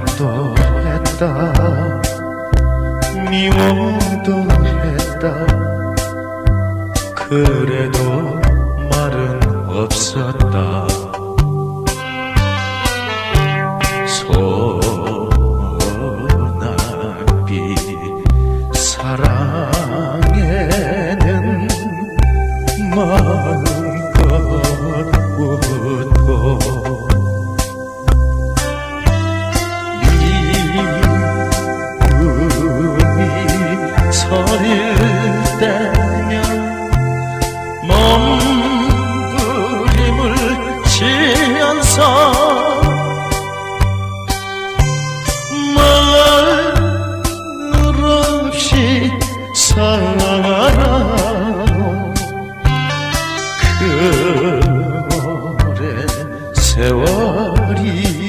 미워도 했다. 미워도 했다. 그래도 말은 없었다. 소나비 사랑에는 뭐 없어. 말 없이 사랑하라고 그래 세월이